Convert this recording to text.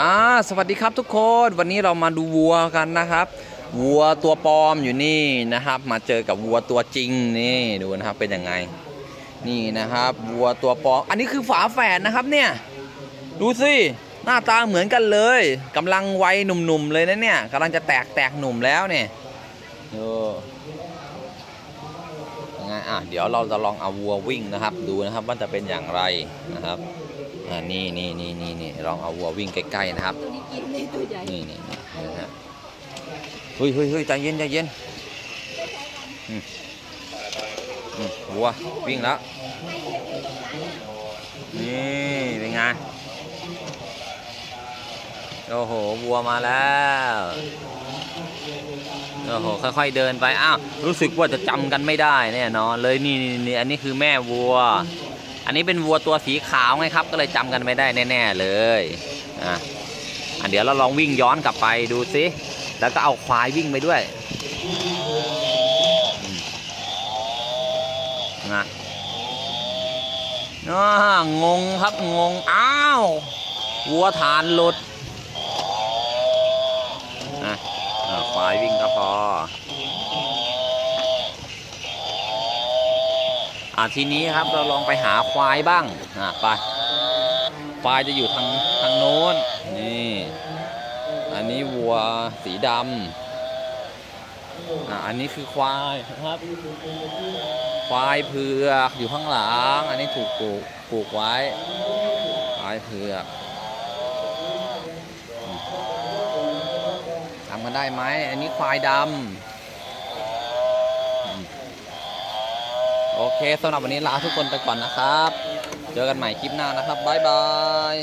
อ่าสวัสดีครับทุกคนวันนี้เรามาดูวัวกันนะครับวัวตัวปลอมอยู่นี่นะครับ มาเจอกับวัวตัวจริงนี่ดูนะครับเป็นยังไง นี่นะครับวัวตัวปลอมอันนี้คือฝาแฝดนะครับเนี่ยดูสิหน้าตาเหมือนกันเลยกำลังวัยหนุ่มๆเลยนะเนี่ยกำลังจะแตกแตกหนุ่มแล้วเนี่ยดู อะเดี๋ยวเราจะลองเอาวัววิ่งนะครับ ดูนะครับว่าจะเป็นอย่างไรนะครับอ่านี่นี่นี่นี่นี่ลองเอาวัววิ่งใกล้ๆนะครับ ตัวนี้กินเลยตัวใหญ่นี่นี่นี่นี่นะฮะเฮ้ยเฮ้ยเฮ้ยใจเย็นใจเย็นอืมอืมวัววิ่งแล้วนี่เป็นไงโอ้โหวัวมาแล้ว โอ้โหค่อยๆเดินไปอ้าวรู้สึกว่าจะจำกันไม่ได้แน่นอนเลยนี่นี่อันนี้คือแม่วัว อันนี้เป็นวัวตัวสีขาวไงครับ ก็เลยจำกันไม่ได้แน่ๆเลยอะอะเดี๋ยวเราลองวิ่งย้อนกลับไปดูซิแล้วก็เอาควายวิ่งไปด้วยอืมนะงงครับงงอ้าววัวฐานหลุดอะ ควายวิ่งก็พออะทีนี้ครับเราลองไปหาควายบ้างอะไปควายจะอยู่ทางทางโน้นนี่อันนี้วัวสีดำอะอันนี้คือควายครับ ควายเผือกอยู่ข้างหลัง อันนี้ถูกปลูกปลูกไว้ควายเผือกอืม มาได้ไหมอันนี้ควายดำโอเคสำหรับวันนี้ลาทุกคนไปก่อนนะครับ เจอกันใหม่คลิปหน้านะครับ บ๊ายบาย